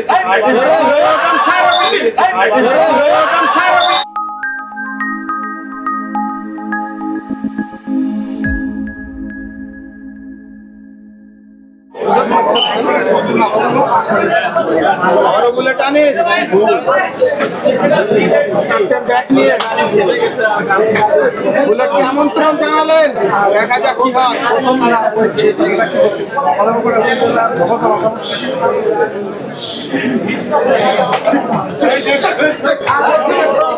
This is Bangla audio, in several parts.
বড়গুলো টানিস ব্যাট নিয়ে বুলেটকে আমন্ত্রণ জানালেন দেখা যাক কি হয় ব্যাট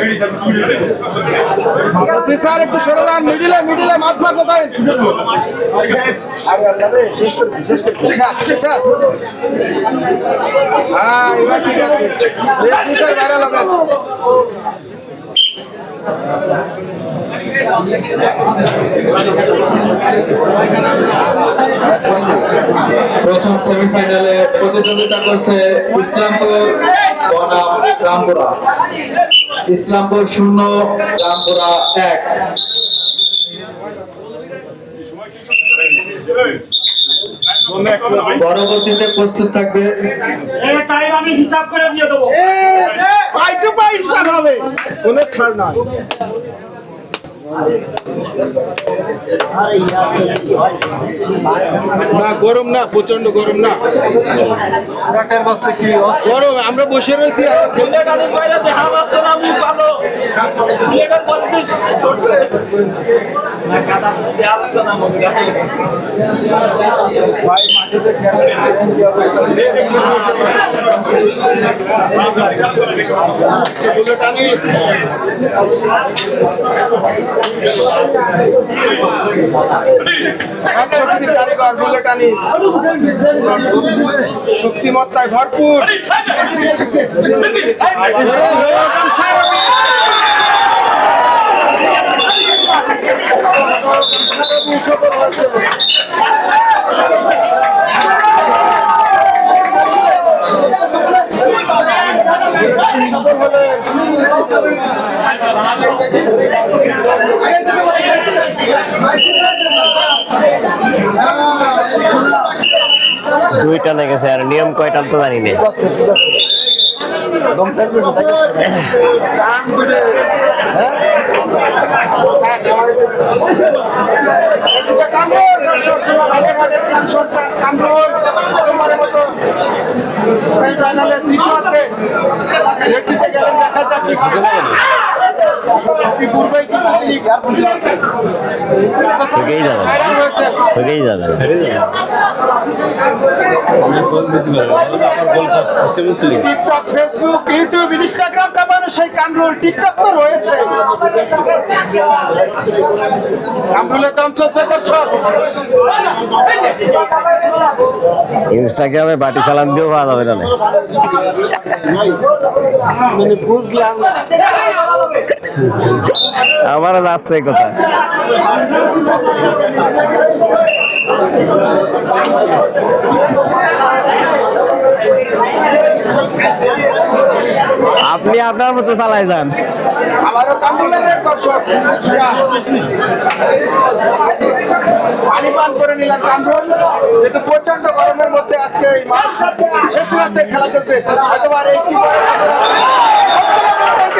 তাদের সভা দিলেন না অফিসার একটু সরে যান মিডিলে মিডিলে মাছ মারলে দেন হ্যাঁ এবার ঠিক আছে। প্রথম সেমিফাইনালে প্রতিদ্বন্দ্বিতা করছে ইসলামপুর বনাম রামপুরা। ইসলামপুর শূন্য রামপুরা এক। পরবর্তীতে প্রস্তুত থাকবে। টাইম আমি হিসাব করে দিয়ে দেবো। পাই টু পাই হিসাব হবে। কোনো ছাড় নয় না গরম না প্রচণ্ড গরম না। গরম আমরা বসে রয়েছি। আর শক্তিমত্তায় ভরপুর সফল হলেন দুইটা লেগেছে আর নিয়ম কয়টা তো জানি না। এদিকে কামরুল, দর্শক, বাগেরহাটের প্রাণ সন্তান কামরুল, প্রথমবারের মতো সেমিফাইনালে দ্বিতীয়ার্ধে রেড্ডিতে গেলেন, দেখা যাক কিন্তু তিনি যাবে যাবে টিকটক ফেসবুক ইউটিউব ইনস্টাগ্রাম কামানো সেই কামরুল টিকটক তো রয়েছে। কামরুলের দাম চলছে দর্শক ইনস্টাগ্রামে বাটি চালান দিয়েও পাওয়া যাবে না। আমারও যাচ্ছে কথা। আপনি আপনার মতো চালাই যান। দর্শক। পানি পান করে প্রচণ্ড গরমের মধ্যে আজকে শেষ রাতে খেলা চলছে কি করে কিন্তু আর্সেনালের সেই সুপার ট্যাকেল থেকে আমরা বসে ছিলাম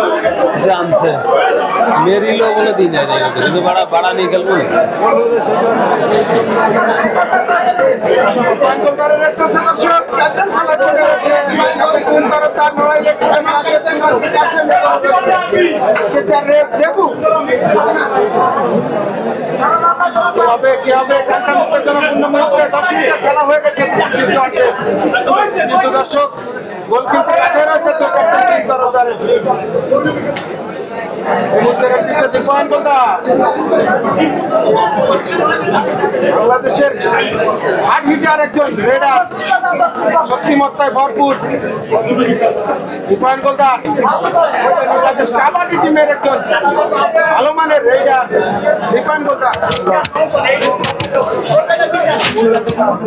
গরিব বলে জানছে মেরিলো বলে দিন কিন্তু। ভাড়া ভাড়া নিয়ে গেল খেলা হয়ে গেছে দর্শক গোল কিন্তু রয়েছে তো বাংলাদেশের হিটার একজন রেডার ভরপুর। বাংলাদেশ কাবাডি টিমের একজন ভালো মানের রেডার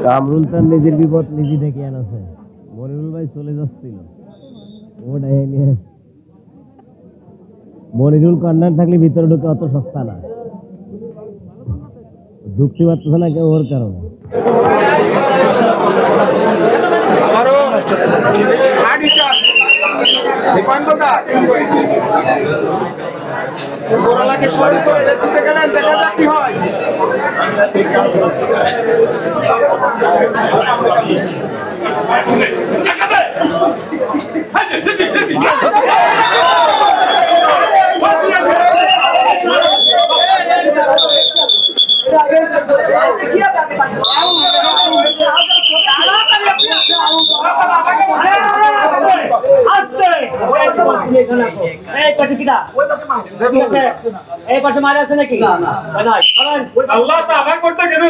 কামরুল তার নিজের বিপদ নিজে ডেকে আনছে। মনিরুল ভাই চলে যাচ্ছিল। ওটাই নিয়ে মনিরুল কর্নার থাকলে ভিতরে ঢুকে অত সস্তা না। ঢুকতে পারতেছে না কেউ ওর কারণে। দেখা যাক কি হয় এই পাশে মারা আছে নাকি আল্লাহ করতে গেছে